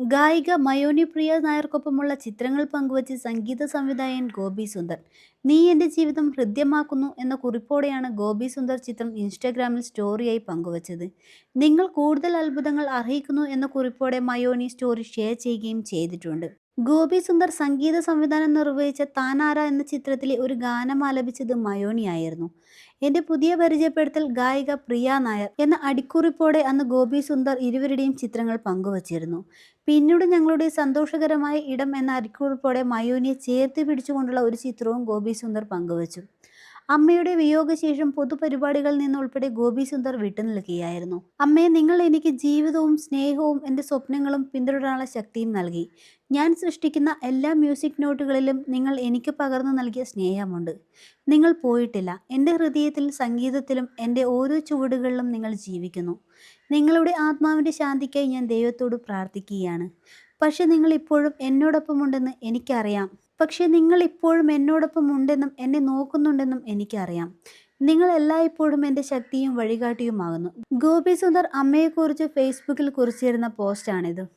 ഗായിക മയോനി പ്രിയ നായർക്കൊപ്പമുള്ള ചിത്രങ്ങൾ പങ്കുവച്ച് സംഗീത സംവിധായകൻ ഗോപി സുന്ദർ. നീ എന്റെ ജീവിതം ഹൃദ്യമാക്കുന്നു എന്ന കുറിപ്പോടെയാണ് ഗോപി സുന്ദർ ചിത്രം ഇൻസ്റ്റാഗ്രാമിൽ സ്റ്റോറിയായി പങ്കുവച്ചത്. നിങ്ങൾ കൂടുതൽ അത്ഭുതങ്ങൾ അർഹിക്കുന്നു എന്ന കുറിപ്പോടെ മയോനി സ്റ്റോറി ഷെയർ ചെയ്യുകയും ചെയ്തിട്ടുണ്ട്. ഗോപി സുന്ദർ സംഗീത സംവിധാനം നിർവഹിച്ച താനാര എന്ന ചിത്രത്തിലെ ഒരു ഗാനം ആലപിച്ചത് മയോണിയായിരുന്നു എന്റെ പുതിയ പരിചയപ്പെടുത്തൽ ഗായിക പ്രിയ നായർ എന്ന അടിക്കുറിപ്പോടെ അന്ന് ഗോപി സുന്ദർ ഇരുവരുടെയും ചിത്രങ്ങൾ പങ്കുവച്ചിരുന്നു. പിന്നീട് ഞങ്ങളുടെ സന്തോഷകരമായ ഇടം എന്ന അടിക്കുറിപ്പോടെ മയോനിയെ ചേർത്ത് പിടിച്ചുകൊണ്ടുള്ള ഒരു ചിത്രവും ഗോപി സുന്ദർ പങ്കുവച്ചു. അമ്മയുടെ വിയോഗശേഷം പൊതുപരിപാടികളിൽ നിന്നുൾപ്പെടെ ഗോപി സുന്ദർ വിട്ടുനിൽക്കുകയായിരുന്നു അമ്മയെ നിങ്ങൾ എനിക്ക് ജീവിതവും സ്നേഹവും എന്റെ സ്വപ്നങ്ങളും പിന്തുടരാനുള്ള ശക്തിയും നൽകി. ഞാൻ സൃഷ്ടിക്കുന്ന എല്ലാ മ്യൂസിക് നോട്ടുകളിലും നിങ്ങൾ എനിക്ക് പകർന്നു നൽകിയ സ്നേഹമുണ്ട്. നിങ്ങൾ പോയിട്ടില്ല. എന്റെ ഹൃദയത്തിൽ സംഗീതത്തിലും എന്റെ ഓരോ ചുവടുകളിലും നിങ്ങൾ ജീവിക്കുന്നു. നിങ്ങളുടെ ആത്മാവിന്റെ ശാന്തിക്കായി ഞാൻ ദൈവത്തോട് പ്രാർത്ഥിക്കുകയാണ്. പക്ഷെ നിങ്ങൾ ഇപ്പോഴും എന്നോടൊപ്പമുണ്ടെന്ന് എനിക്കറിയാം. പക്ഷെ നിങ്ങൾ ഇപ്പോഴും എന്നോടൊപ്പം ഉണ്ടെന്നും എന്നെ നോക്കുന്നുണ്ടെന്നും എനിക്കറിയാം. നിങ്ങൾ എല്ലായ്പ്പോഴും എന്റെ ശക്തിയും വഴികാട്ടിയുമാകുന്നു. ഗോപി സുന്ദർ അമ്മയെക്കുറിച്ച് ഫേസ്ബുക്കിൽ കുറിച്ചിരുന്ന പോസ്റ്റാണിത്.